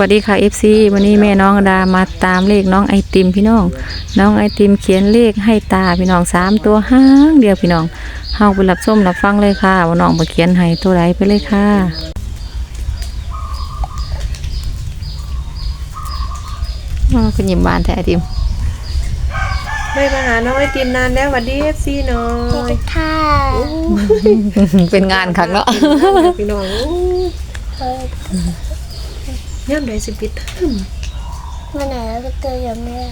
วัสดีค่ะ FC วันนี้แม่น้องดามาตามเลขน้องไอติมพี่น้อง น้องไอติมเขียนเลขให้ตาพี่น้องสามตัวห้างเดียวพี่น้องเฮาไปรับส้มรับฟังเลยค่ะว่าน้องมาเขียนให้ตัวไหนไปเลยค่ะอ๋อคุณยิ้มบานแท้ไอติมไม่มาหาน้องไอติมนานแล้วหวัดดีเอฟซีน้อยค่ะเป็นงานคักเนาะพี่น้อง ย่ำใดสิปิดเทอมเมื่อไหร่เราก็เจอยังไม่ได้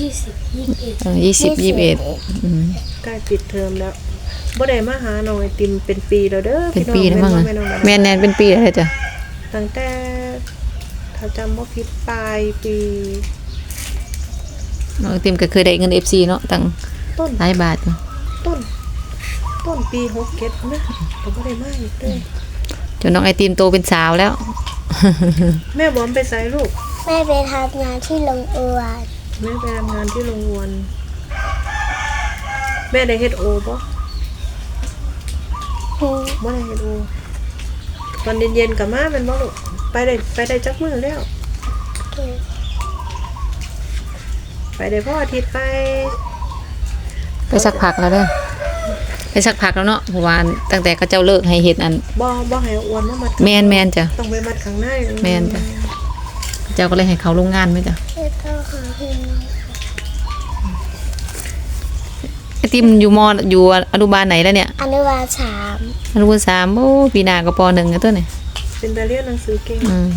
ยี่สิบยี่สิบเอ็ดยี่สิบยี่สิบเอ็ดอืมใกล้ปิดเทอมแล้วบ่ได้มาหาน้องไอติมเป็นปีแล้วเด้อเป็นพี่น้องปีแล้วมั้งแม่นนะบ่แม่แม่นนแนนเป็นปีแล้วจ้ะตั้งแต่ถ้าจำบ่ผิดปลายปีน้องไอติมก็เคยได้เงิน FC เนาะตั้งต้นหลายบาทอยู่ต้น ต้นปี6เก็ดนะผมบ่ได้มาอีกเด้อจนน้องไอติมโตเป็นสาวแล้ว แม่บอมไปใส่ลูก แม่ไปทำงานที่โรงอวดแม่ไปทำงานที่โรงงานแม่ได้เฮ็ดโอบ่อืมบ่ได้เฮ็ดโอตอนเย็นๆกับมาแมันบ่ลูกไปได้ไปได้จักมื้อแล้วไปได้พ่ออาทิตย์ไป ไปสักพักแล้วเด้อ ไปสักพักแล้วเนาะเพราะว่าตั้งแต่เขาเจ้าเลิกให้เฮ็ดอันบ่บ่ให้อ้วนมามัดแมนแมนจ้ะต้องไปมัดข้างในแม่นจ้ะเจ้าก็เลยให้เขาโรงงานไหมจ้ะเพื่อเข้าหาพี่น้องไอติมอยู่มออยู่อนุบาลไหนแล้วเนี่ยอนุบาลสามอนุบาลสามโอ้ปีหน้าก็ปหนึ่งแล้วตัวเนี่ยเป็นไปเรียนหนังสือเก่งอืม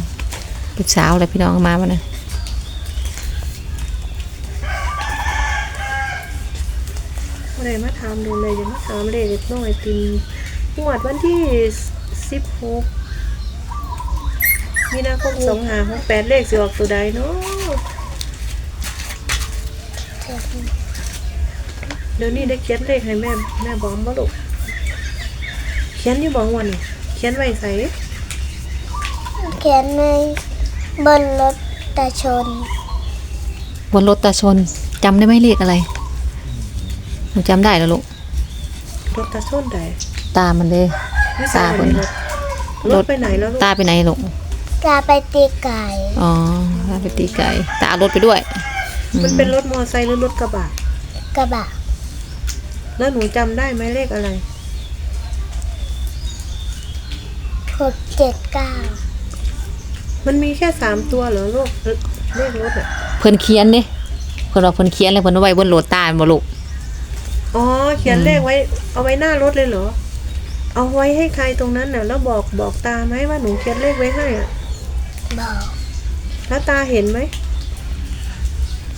เป็นสาวเลยพี่น้องมาบ้านะ บ่ได้มาถามดูเลยอย่ามาถามเลยเด็กน้อยติมงวดวันที่16มีนาคม2568เลขสิออกตัวใดเนาะเดี๋ยวนี้ได้เขียนเลขให้แม่แม่บอกบ่ลูกเขียนอยู่บ่วันนี้เขียนไว้ใส่เขียนในบนรถตาชน บนรถตาชนจำได้ไหมเลขอะไร หนูจำได้แล้วลูกรถตาส้นใดตามันเลย ไม่ใส่ตาคนรถรถไปไหนแล้วลูกตาไปไหนลูกตาไปตีไก่ อ๋อตาไปตีไก่ ตาเอารถไปด้วย มันเป็นรถมอไซค์หรือรถกระบะ กระบะ แล้วหนูจำได้ไหมเลขอะไรหกเจ็ดเก้า มันมีแค่สามตัวเหรอลูกเลขรถอะ เพิ่นเขียนเด้เพิ่นว่าเพิ่นเขียนแล้วเพิ่นเอาไว้บนรถตาบ่ลูก อ๋อ เขียนเลขไว้ เอาไว้หน้ารถเลยเหรอ เอาไว้ให้ใครตรงนั้นน่ะ แล้วบอกบอกตาไหมว่าหนูเขียนเลขไว้ให้อะ บอกแล้วตาเห็นไหม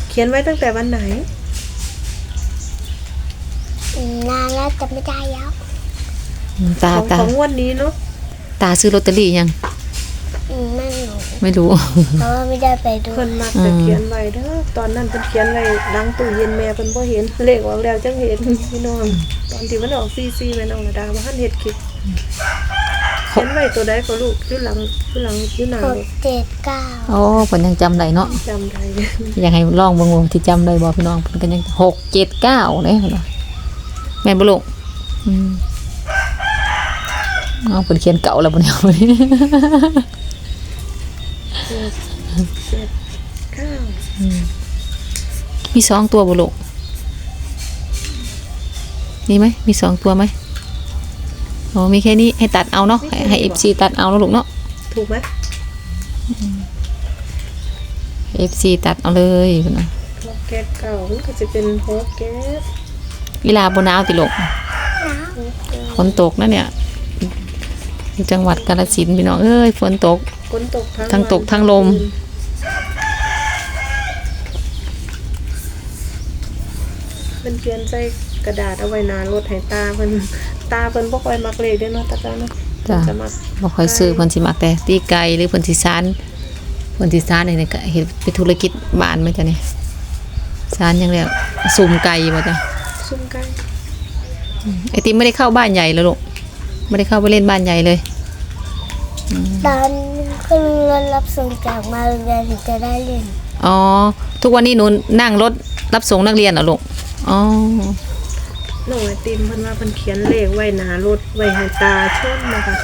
เขียนไว้ตั้งแต่วันไหนอืมนานแล้วจะไม่ได้แล้ว ตาของตาของงวันนี้เนาะ ตาซื้อลอตเตอรี่ยังอืม ไม่รู้ไม่รู้ เพราะว่าไม่ได้ไปดูเพิ่นมักจะเขียนไว้เด้อตอนนั้นเพิ่นเขียนไว้หลังตู้เย็นแม่เพิ่นบ่เห็นเลขออกแล้วจังเห็นพี่น้องตอนที่มันออกซีซีแม่น้องระดาว่าทันเฮ็ดคลิปเขียนไว้ตัวใดก็ลูกอยู่หลังอยู่หลังอยู่หน้าหรกถเจ็ดเก้าโอ้เพิ่นยังจำได้เนาะจำได้อยากให้ลองเบิ่งว่าที่จำได้บ่พี่น้องเพิ่นก็ยังหกเจ็ดเก้าเด้เพิ่นว่าแม่นบ่ลูกอืมเอาเพิ่นเขียนเก่าแล้วบ่เนี่ย เจ็ดเจ็ดเก้ามีสองตัวบ่ลูกมีไหมมีสองตัวไหมโอ้มีแค่นี้ให้ตัดเอาเนาะให้ให้ FC ตัดเอาเนาะลูกเนาะถูกไหม FC ตัดเอาเลยเพิ่นน่ะหกเจ็ดเก้ามันก็จะเป็นหกเจ็ดอีลาบ่หนาวติลูกฝนตกนะเนี่ยอยู่จังหวัดกาฬสินธุ์พี่น้องเอ้ยฝนตก ฝนตกทั้งทั้งตกวันทั้งลม คืนมันเขียนใส่กระดาษเอาไว้หนารถให้ตาเพิ่นตาเพิ่นบ่ค่อยมักเลขเด้อเนาะตาจ้าเนาะจ้ะ จะมักบ่ค่อยซื้อเพิ่นสิมักแต่ตีไก่หรือเพิ่นสิซานเพิ่นสิซานนี่ก็เฮ็ดเป็นธุรกิจบ้านไหมจ้ะนี่ซานหยังแล้วสุ่มไก่บ่จ้ะซุ่มไก่ไอติมไม่ได้เข้าบ้านใหญ่เลยลูกไม่ได้เข้าไปเล่นบ้านใหญ่เลย ตอน ขึ้นรถรับส่งจากมาโรงเรียนถึงจะได้เรียนอ๋อ ทุกวันนี้หนูนั่งรถรับส่งนักเรียนเหรอลูก อ๋อ น้องไอติมเพิ่นว่าเพิ่นเขียนเลขไว้หนารถไว้ให้ตาชมนะคะ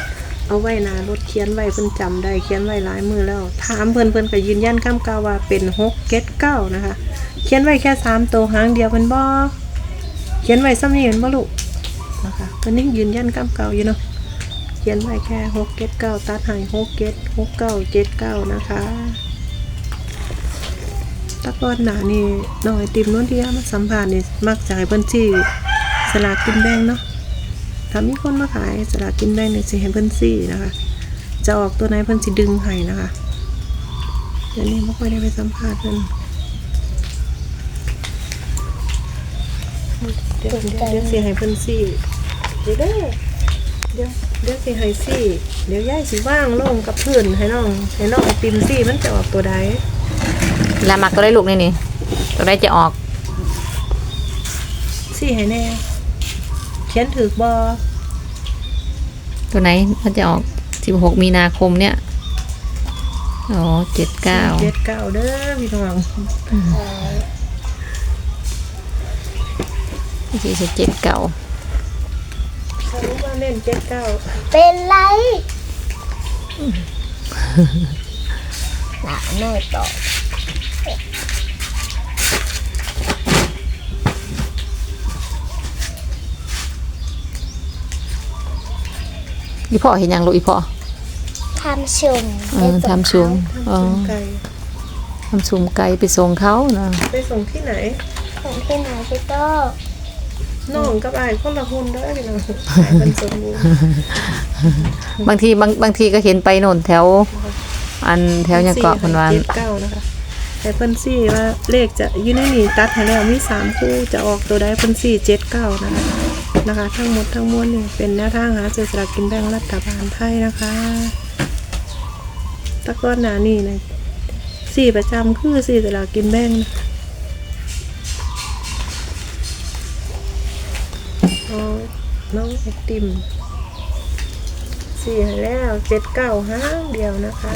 เอาไว้หนารถเขียนไว้เพิ่นจำได้เขียนไว้หลายมือแล้ว ถามเพิ่นเพิ่นก็ยืนยันคำกล่าวว่าเป็น6เกตเก้านะคะ เขียนไว้แค่สามตัวหางเดียวเพิ่นบ่เขียนไว้ซ้ำนี่เห็นบ่ลูกนะคะเพิ่นยังยืนยันคำเก่าอยู่เนาะเขียนไว้แค่6เกตเก้าตัดให้6เกต6เก้าเจ็ดเก้านะคะตะกอนหนานี่น้องไอติมโน้นที่มาสัมภาษณ์นี่มักจะให้เพิ่นชี้สลากกินแบ่งเนาะถ้ามีคนมาขายสลากกินแบ่งเนี่ยสิให้เพิ่นซี่นะคะ จะออกตัวไหนเพิ่นสิดึงให้นะคะเดี๋ยวนี้ไม่ค่อยได้ไปสัมภาษณ์เพิ่นเดี๋ยวเดี๋ยวเดี๋ยให้เพิ่นซี่เดี๋ยวเด้อเดี๋ยว เดี๋ยวสิให้ซี่ เดี๋ยวย่ายสิว่างลงกับเพื่อนให้น้องให้น้องไอติมซี่มันจะออกตัวใดแล้วมักก็ได้ลูกนี่นี่ตัวได้จะออกซี่ให้แน่เขียนถือบอตัวไหนมันจะออกสิบหกมีนาคมเนี่ยอ๋อเจ็ดเก้าเจ็ดเก้าเด้อพี่น้องสี่สิบเจ็ดเก้าถ้ารู้ว่า เล่นเจ็ดเก้าเป็นไรหนาแม่ตอบอีพ่อเห็นยังลูกอีพ่อทำชุมเออทำชุมอ๋อทำชุมไก่ทำชุมไก่ไปส่งเขานะไปส่งที่ไหนของที่ไหนพี่โต้ น้องกับไอ้ายคนละหุ่นเด้อพี่น้องไอ้เป็นสมบูรณ์บางทีบางบางทีก็เห็นไปโน่นแถว อันแถวยังเกาะคนวานเจ็ดเก้านะคะแต่เพิ่นซี่ว่าเลขจะอยู่ในนี่ตัดให้แล้วมีสามคู่จะออกตัวใดเพิ่นซี่เจ็ดเก้านะคะนะคะ ทั้งหมดทั้งมวลนี่เป็นแนวทางหาซื้อสลากกินแบ่งรัฐบาลไทยนะคะแตะก้อนหนานี่นะสี่ประจำคือสี่สลากกินแบ่งนะ เอาน้องไอติมสี่ให้แล้วเจ็ดเก้าห้างเดียวนะคะ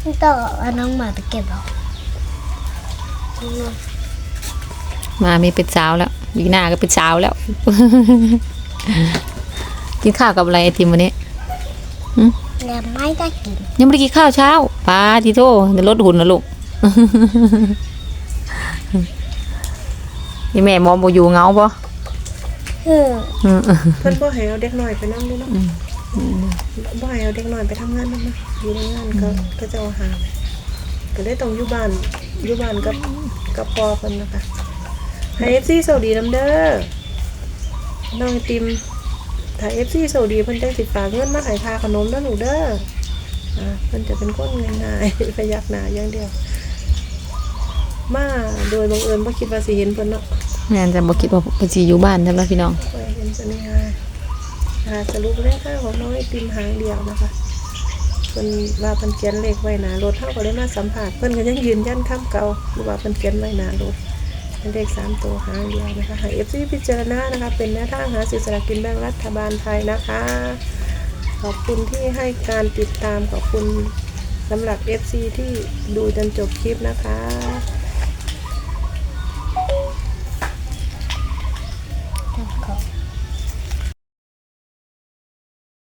พี่โต้เอาน้องหมาไปเก็บหรอมามีเป็นสาวแล้ววีหน้าก็เป็นสาวแล้ว กินข้าวกับอะไรไอติมวันนี้ยังไม่ได้กิน ยังไม่ได้กินข้าวเช้าปาทีโตเดี๋ยวลดหุ่นนะลูก นี่แม่มองบ่อยู่เหงาปะอืมอืมเพื่อนพ่อให้เอาเด็กหน่อยไปนั่งด้วยเนาะพ่อให้เอาเด็กหน่อยไปทำงานนั่นนะอยู่ในงานก็ก็จะเอาหาก็ได้ต้องอยู่บ้านอยู่บ้านกับกับพ่อเพิ่นนะคะให้เอฟซีสวัสดีน้ำเด้อน้องไอติมถ้าเอฟซีสวัสดีเพิ่นจังสิฝากเงินมาให้ค่าขนมนะหนูเด้ออ่าเพิ่นจะเป็นคนง่ายๆประหยัดหนาอย่างเดียว มาโดยบังเอิญบ่คิดว่าสิเห็นเพิ่นเนาะแม่นจะบอกคิดว่าเพิ่นสิอยู่บ้านใช่ไหมพี่น้อง ไปเห็นจะนี่ฮะนะคะสรุปเลขค่าของน้องไอติมหางเดียวนะคะเพิ่นว่าเพิ่นเขียนเลขไว้หนารถเท่าก็เลยมาสัมผัสเพิ่นก็ยังยืนยันคำเก่าหรือว่าเพิ่นเขียนไว้หนารถเป็นเลขสามตัวหางเดียวนะคะให้เอฟซีพิจารณานะคะ เป็นแนวทางหาสิสลากกินแบ่งรัฐบาลไทยนะคะ ขอบคุณที่ให้การติดตามขอบคุณสำหรับ FC ที่ดูจนจบคลิปนะคะ